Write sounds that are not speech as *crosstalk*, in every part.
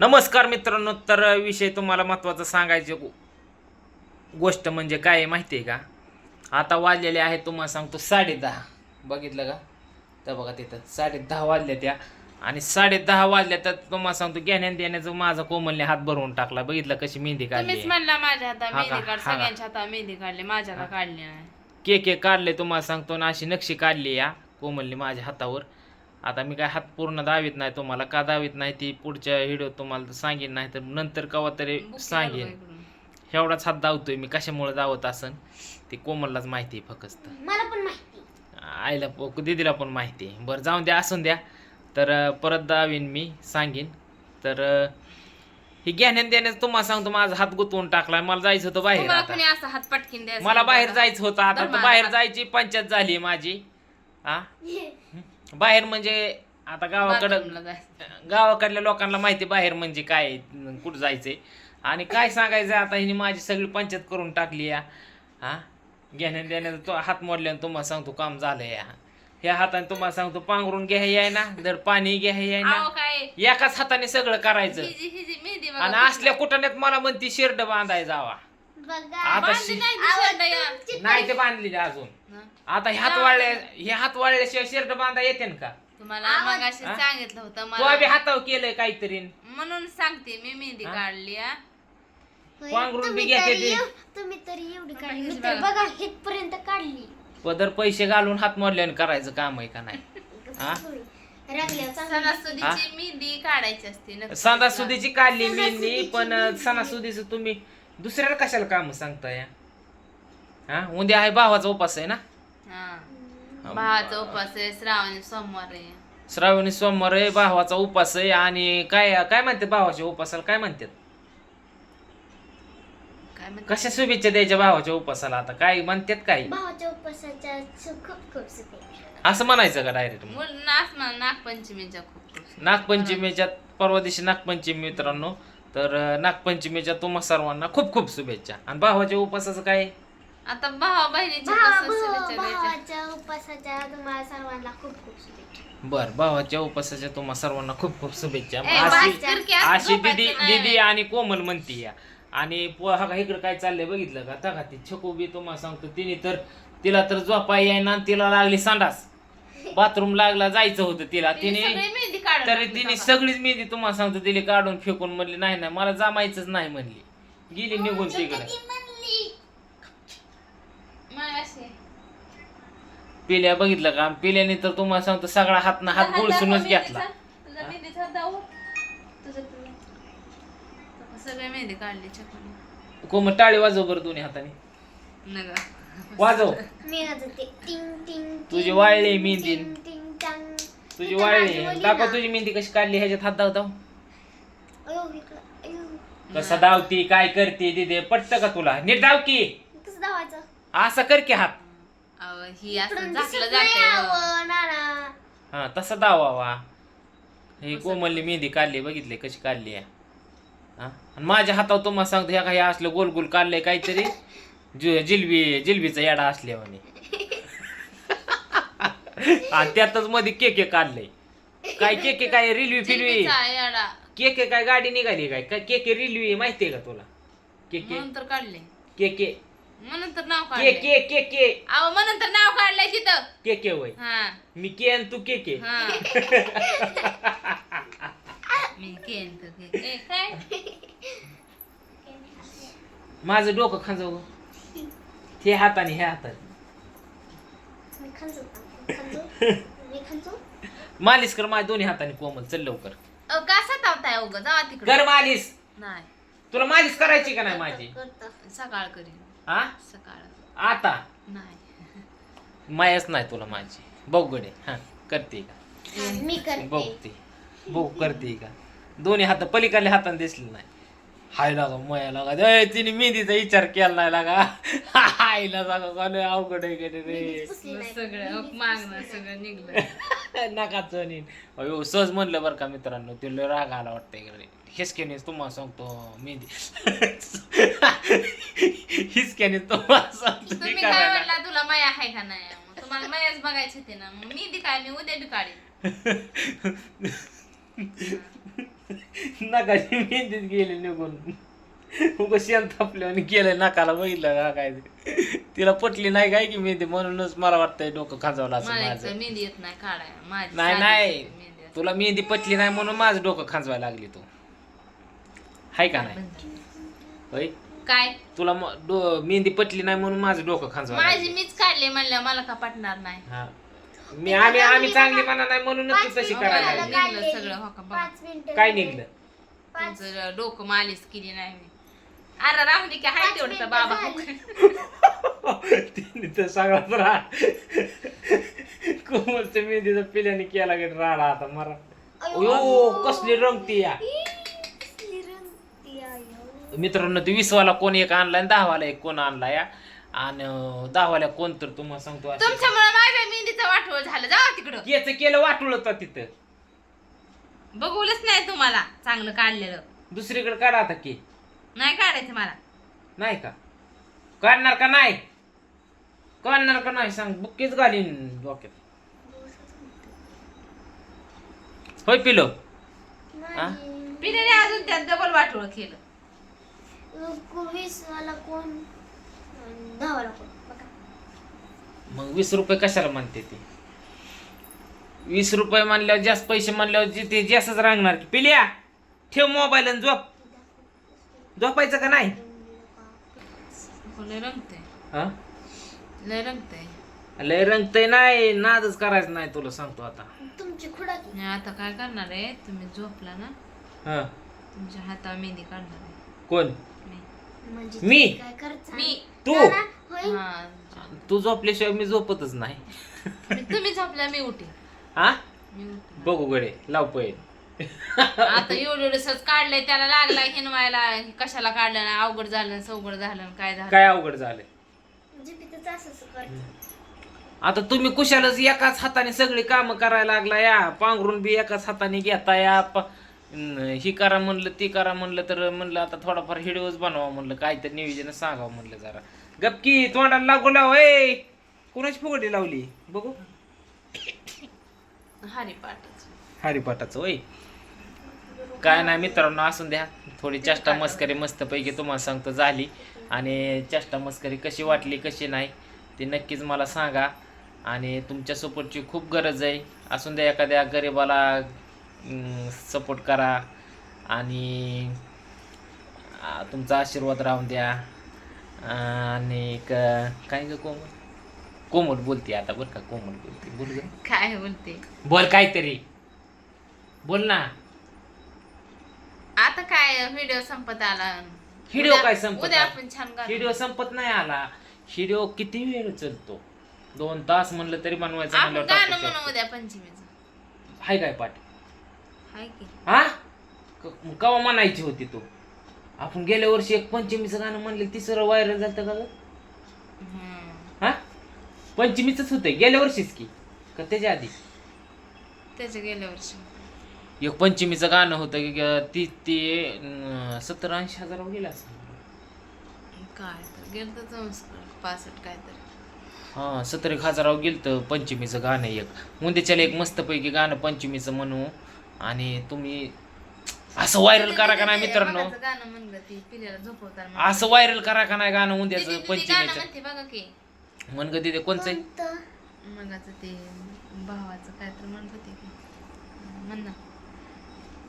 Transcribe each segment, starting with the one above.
नमस्कार मित्रांनो तर विषय तुम्हाला महत्त्वाचा सांगायची गोष्ट म्हणजे काय आहे माहिती आहे का? आता वाजलेले आहेत तुम्हाला सांगतो साडे दहा बघितलं का? तर बघा तिथं साडे दहा वाजल्या त्या. आणि साडे दहा वाजल्या तर तुम्हाला सांगतो घेण्या देण्याचं माझा कोमलने हात भरवून टाकला. बघितलं कशी मेहंदी काढली. तुम्हीच म्हणला माझ्या हातात हा का? मेहंदी काढ हा. का? सगळ्यांच्या हातात मेहंदी काढली माझ्या काढली नाही. के के काढले तुम्हाला सांगतो ना अशी नक्षी काढली या कोमलने माझ्या हातावर. आता मी काय हात पूर्ण दावीत नाही तुम्हाला का दावीत नाही ती पुढच्या व्हिडिओ तुम्हाला सांगेन नाही तर नंतर कवा तरी सांगेन. एवढाच हात धावतोय मी कशामुळे धावत असन? ते कोमललाच माहिती आहे फक्त. मला पण माहिती. आईला दीदीला पण माहिती आहे. बरं जाऊन द्या असून द्या. तर परत दावीन मी सांगेन. तर हे घेण्यात देण्याचं तुम्हाला सांगतो माझा हात गुंतवून टाकलाय. मला जायचं होतं बाहेर तुम्हाला आता. कोणी असं हात पटकीन द्यायचं मला बाहेर. जायचं होतं आता. तर बाहेर. जायची पंचायत झाली माझी. हा? बाहेर म्हणजे आता गावाकडं जायचं. गावाकडल्या लोकांना माहिती बाहेर म्हणजे काय कुठं जायचंय. आणि काय सांगायचं आता हिने माझी सगळी पंचायत करून टाकली या. हा? घेण्या देण्याचा तो हात मोडल्यानं तुम्हाला सांगतो काम झालं या. ह्या हाताने तुम्हाला सांगतो पांघरून घ्या याय ना. जर पाणी घ्या याय अहो ना. काय? एकाच हाताने सगळं करायचं. हिजी हिजी मेहंदी बघा आणि असल्या कुठण्यात मला म्हणती शिरड बांधाय जावा. आता शि- नाही ती बांधलेली अजून. आता ह्यात वाळल्या हे हात वाळल्याशिवाय शर्ट बांधा येते ना का तुम्हाला मग अशी हा? सांगितलं होतं तो मला बी हातावर केलंय काहीतरी म्हणून सांगते मी मेहंदी हा? काढली हा. होय, पांघरून बी तुम्ही घेते तरी ते. एव- तुम्ही तरी एवढी काढली मी बघा. तर बघा हेतपर्यंत काढली पदर पैसे घालून हात मोडल्याने करायचं काम आहे का नाही *laughs* हा? रंगल्या चांगली सणासुदीची मेहंदी काढायची असते नक्की. सणासुदीची काढली मी सणासुदीची पण मेहंदी. सणासुदीच तुम्ही दुसऱ्याला कशाला काम सांगताय? हा? उद्या आहे भावाचा उपास आहे ना? हा. भावाचा उपास आहे श्रावणी सोमवार आहे. श्रावणी सोमवार आहे भावाचा उपास आहे आणि काय काय म्हणते भावाच्या उपासाला? काय म्हणतात? काय म्हणते कशा शुभेच्छा द्यायच्या भावाच्या उपासाला आता? काय म्हणतात काय भावाच्या उपवासाच्या सु- खूप खूप शुभेच्छा. असं म्हणायचं का डायरेक्ट मुल नाच ना नागपंचमीच्या खूप खूप नागपंचमीच्या परवा दिवशी नागपंचमी मित्रांनो. तर नागपंचमीच्या तुम्हा सर्वांना खूप खूप शुभेच्छा. आणि भावाच्या उपासाचं काय? आहे? आता भावा बहिणीच्या भावा- कसं शुभेच्छा द्यायच्या. भावाच्या उपवासाच्या तुम्हाला सर्वांना खूप खूप शुभेच्छा. बर भावाच्या उपासाच्या तुम्हा सर्वांना खूप खूप शुभेच्छा. ए, अशी बस कर की, आज अशी झोपायचं दिदी नाही. दिदी आणि कोमल म्हणती या. आणि प- हा का इकडं काय चाललंय बघितलं का? का ती छकू बी तुम्हाला सांगतो तिने तर तिला तर झोपाय येईना आणि तिला लागली संडास. बाथरूम लागला जायचं होतं तिला. तिने सगळी तरी तिने. सगळीच मेहंदी तुम्हाला सांगतो तिला काढून फेकून म्हणली नाही नाही मला जमायचंच नाही म्हणली गेली निघून तिकडे. पिल्या बघितलं का पिल्याने तर तुम्हाला सांगतो सगळा हात ना हात गुळसूनच घेतला. सगळी मेहंदी काढली टाळी वाजव बरं दोन्ही हाताने नका वाजव मी वाजवते टिंग टिंग तुझी वाळली मेहंदी. टिंग, टिंग, टांग. तुझी वाळली दाखव. तुझी मेहंदी कशी काढली ह्याच्यात. हात अयो. कसं दावती काय करते दिदे पटत का तुला? नीट दाव की. कसं धावायचं असं कर की हात. अहो, ही असं झाकलं जाते नाना. हा तसा दावावा हे कोमलनी मेहंदी काढली बघितले कशी काढली आहे. हा? आणि माझ्या हातावर तुम्हाला सांगतो ह्या काही असलं गोल गोल काढलंय काहीतरी. जि- जिलबी जिलबीचा येडा असल्यावाने. आणि त्यातच मध्ये केके काढलंय काय केके काय रेल्वे फिल्वे? जिलबीचा येडा. केके काय गाडी निघाली काय? काय केके रेल्वे माहितीये का तुला? केके म्हणून तर काढले. केके म्हणून तर नाव के काढले के के के अहो म्हणून तर नाव काढलंय तिथं. के के वय हा. मी के आणि तू के के हा. *laughs* मी केन तर के- ए, काय? माझं डोकं खांजव ते हाताने ह्या हाताने. मी का? मालिश कर माझ्या दोन्ही हाताने कोमल. चल लवकर. अहो, का सतावताय उग जावा तिकडे. कर मालिश. नाही. तुला मालिश करायची का नाही माझी. सकाळ करीन. हा सकाळ. आता? नाही. मायाच नाही तुला माझी. बघगडे हा करते का? मी करते. बघते. बघ करते का? दोन्ही हात पलीकडल्या हाताने दिसले नाही. हाय लागा मया लागा. ए, तिने मेहंदीचा विचार केला नाही लागा. *laughs* हायला लागा लय अवघड आहे का रे. सगळं मागणं सगळं निघलं. *laughs* नका नीन अयो सहज म्हणलं बरं का मित्रांनो ते लय राग आला वाटतंय का रे. हिसक्यानेच तुम्हाला सांगतो मेहंदी. *laughs* हिसक्यानेच तुम्हाला सांगतो ते तुम्ही काय करायला. म्हणला तुला माया आहे का नाही? मग तुम्हाला मायाच बघायची होती ना. मग मी बी काय मी उद्या बी काढेन नकाची मेहंदीत गेली निघून उग शांत आपल्याने केलं नकाला बघितलं का काय ते. तिला पटली नाही काय की मेहंदी म्हणूनच मला वाटतंय डोकं खाजवलं असं मला माझं एक मेहंदी येत नाही काढायला माझी नाही साधीच नाही येते मेहंदी असते. तुला मेहंदी पटली नाही म्हणून माझं डोकं खांजवायला लागली तू हाय का नाही. होय काय तुला म- डो- मेहंदी पटली नाही म्हणून माझं डोकं खांजवायला माझी लागली. मीच काढले म्हणलं मला का पटणार नाही हा. मी आम्ही आम्ही चांगली म्हणा नाही म्हणूनच तू तशी करायला लागली. निघलं सगळं हो का बघा. पाच मिनिटं काय निघलं तुमचं डोकं मालिश केली नाही मी अरे राहून दे की हाय पाच तेवढं मिनिटं बाबा झाली. तिने तर सगळाच राड कोमलच्या मेहंदीचा पिल्याने केला गेला राडा आता मरा अयो कसली रंगती या कसली रंगती आयो. मित्रांनो ते वीसवाला कोण एक आणलाय आणि दहावाला एक कोण आणलाय हा. आणि अं, दहावाला कोण तर तुम्हाला सांगतो असं. तुमच्यामुळे माझ्या मेहंदीचं वाटवळ झालं. जा तिकडं. याचं केलं वाटुळ होता तिथं. बघवलंच नाही तुम्हाला चांगलं काढलेलं. दुसरीकडे काढा आता की. नाही काढायचं मला. नाही का? काढणार का नाही? काढणार का नाही सांग. बुक्कीच घालीन डोक्यात. होय पिलो. नाही. पिण्याने अजून त्यात डबल वाटोळ केलं. वीस वाला कोण बघा मग वीस रुपये कशाला म्हणते ते? वीस रुपये मानल्यावर जास्त पैसे मानल्यावर जे ते जास्तच रांगणार की. पिल्या ठेव मोबाईल आणि झोप. झोपायचं का नाही? लय रंगतय. हा? लय रंगतय. लय रंगतय नाही नादच करायचं नाही तुला सांगतो आता. तुमची खुडाकी मी आता काय करणार आहे तुम्ही झोपला ना हा. तुमच्या हातावर मेहंदी काढणार आहे. कोण? म्हणजे मी? तुम्ही काय करता? मी. तू? होय. हा. तू झोपल्याशिवाय मी झोपतच नाही. मी- तुम्ही झोपला मी उठी हा? मी उठी बघू गडे लाव पहिले. आता एवढं एवढं सहज काढलंय त्याला लागला हिनवायला हे कशाला काढलं ना अवघड झालं सवघड झालं काय झालं. काय अवघड झालंय म्हणजे तिथंच असं असं करतं. आता तुम्ही कुशालच एकाच हाताने सगळी कामं करायला लागला या. पांघरून बी एकाच हाताने घेता या. प- ही करा म्हणलं ती करा म्हणलं तर म्हणलं आता थोडाफार हिडिओच बनवा म्हणलं काहीतरी नियोजन सांगावं म्हणलं जरा. गपकी तोंडाला लागू लाव ए! कुणाची फुगडी लावली? बघू. हरी पाठच हरिपाठाचं वय काय नाही मित्रांनो असून द्या. थोडी चेष्टा मस्करी मस्तपैकी तुम्हाला सांगतो झाली. आणि चेष्टा मस्करी कशी वाटली कशी नाही ते नक्कीच मला सांगा. आणि तुमच्या सपोर्टची खूप गरज आहे. असून द्या एखाद्या गरिबाला सपोर्ट करा आणि तुमचा आशीर्वाद राहून द्या. आणि काय ग कोमल? कोमल बोलते आता बरं का कोमल बोलते. बोल ग. काय बोलते? बोल काहीतरी. बोल ना. आता काय व्हिडिओ संपत आला. व्हिडिओ काय संपत उद्या? आपण छान गाणं. व्हिडिओ संपत नाही आला. व्हिडिओ किती वेळ चालतो? दोन तास म्हणलं तरी बनवायचं आपण म्हणलं गाणं टाकू म्हणू शकतो. उद्या पंचमीचं. हाय काय पाठ? हा? क- कवा म्हणायची होती तू? आपण गेल्या वर्षी एक पंचमीचं गाणं म्हणलं तिसरं व्हायरल झालं का. हा? पंचमीच होतं गेल्या वर्षीच की? का त्याच्या आधी? त्याच्या गेल्या वर्षी एक पंचमीचं गाणं होतं की ती ते सत्तर ऐंशी हजार गेलं असं काय तर गेलं तर पासष्ट काय तर हा सत्तर एक हजारावर गेलतं पंचमीचं गाणं एक. उद्याच्याला एक मस्तपैकी गाणं पंचमीचं म्हणू. आणि तुम्ही असं व्हायरल करा का नाही मित्रांनो? गाणं म्हणलं ती पिल्याला झोपवताना असं व्हायरल करा का नाही गाणं ती- उद्याचं ती- ती गाणं पंचमीचं म्हणते बघा की. म्हण ग तिथे कोणचं? आहे? मगाचं ते भावाचं काय तर म्हणत होते की. म्हण ना.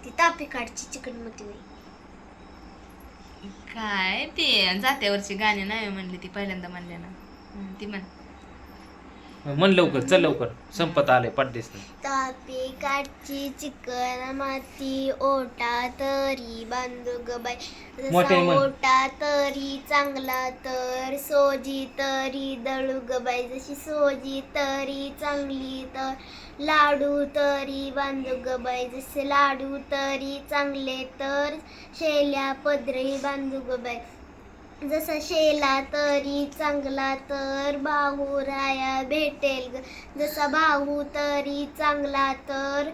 ती तापी काढची चिकन काय ते जात्यावरची गाणी नाही म्हणली ती पहिल्यांदा म्हणल्या ना. हं, ती म्हण. म्हण लवकर चल लवकर. संपत आलंय पडदेस तापी काढची चिकन माती ओटा तरी बांधू ग बाई मोठे जसा म्हण. ओटा तरी चांगला तर सोजी तरी दळू ग बाई. जशी सोजी तरी चांगली तर लाडू तरी बांधू ग बाई. जसे लाडू तरी चांगले तर शेल्या पदरी बांधू ग बाई. जसा शेला तरी चांगला तर भाऊ राया भेटेल जसा भाऊ तरी चांगला तर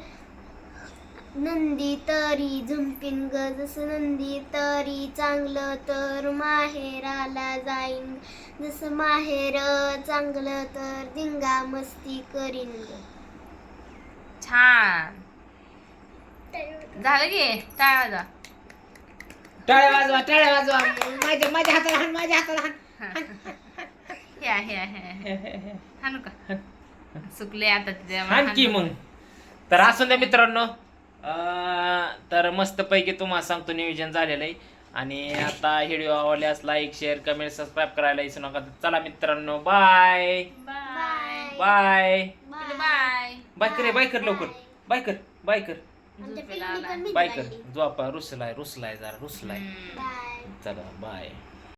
नंदी तरी झुंपिन ग. जसं नंदी तरी चांगलं तर माहेराला जाईन. जसं माहेर चांगलं तर दिंगा मस्ती करीन ग. छान. झालं की? टाळा टाळ्या वाजवा टाळ्या वाजवा. माझ्या माझ्या हाताला हाण माझ्या हाताला हाण. हे आहे आहे, आहे. हाणू का? सुकले आता तिथे हाण की मग? तर असून द्या मित्रांनो. अं, तर मस्त पैकी तुम्हाला सांगतो नियोजन झालेलं आहे. आणि आता व्हिडिओ आवडल्यास लाईक शेअर कमेंट सबस्क्राईब करायला विसरू नका. चला मित्रांनो bye bye bye bye bye कर रे, बाय कर लवकर. बाय कर बाय कर. आमच्या झोपेला पिल्ली आला. पण बाय कर. भिजवायची. झोपा रुसलाय रुसलाय जरा रुसलाय. चला बाय.